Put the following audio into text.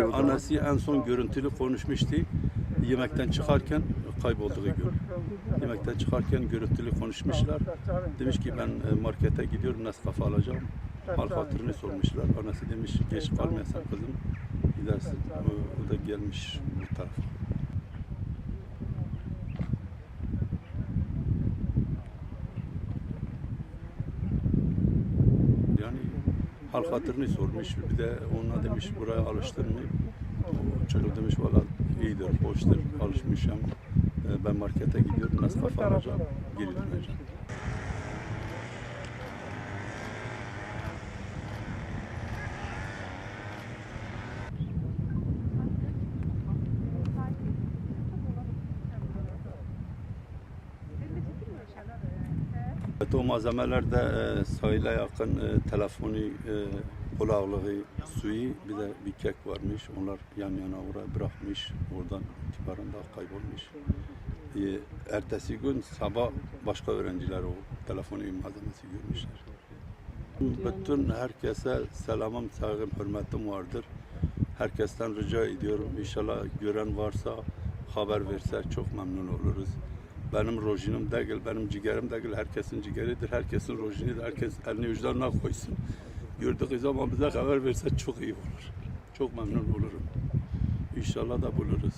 Nerede o zaman? Annesi en son görüntülü konuşmuştu. Yemekten çıkarken kaybolduğu gün. Yemekten çıkarken görüntülü konuşmuşlar. Demiş ki ben e, markete gidiyorum Nescafe alacağım. Hal hatırını sormuşlar. Annesi demiş geç kalmayasın kızım. Gidersin. O, o da gelmiş bu tarafa. Hal hatırını sormuş. Bir de ona demiş buraya? O Çocuk demiş valla iyidir, hoştur, alışmışım. E, Ben markete gidiyorum, Nescafe alacağım, geri döneceğim. Evet, o malzemelerde e, sahile yakın e, telefonu, e, kulaklığı, suyu bir de bir kek varmış. Onlar yan yana oraya bırakmış. Oradan itibaren daha kaybolmuş. E, ertesi gün sabah başka öğrenciler o telefonu malzemesi görmüşler. Bütün herkese selamım, saygım, hürmetim vardır. Herkesten rica ediyorum. İnşallah gören varsa haber verse çok memnun oluruz. Benim rojinim değil, benim ciğerim değil, herkesin ciğeridir, herkesin rojinidir, herkes elini vicdanına koysun. Gördüğü zaman bize haber verse çok iyi olur. Çok memnun olurum. İnşallah da buluruz.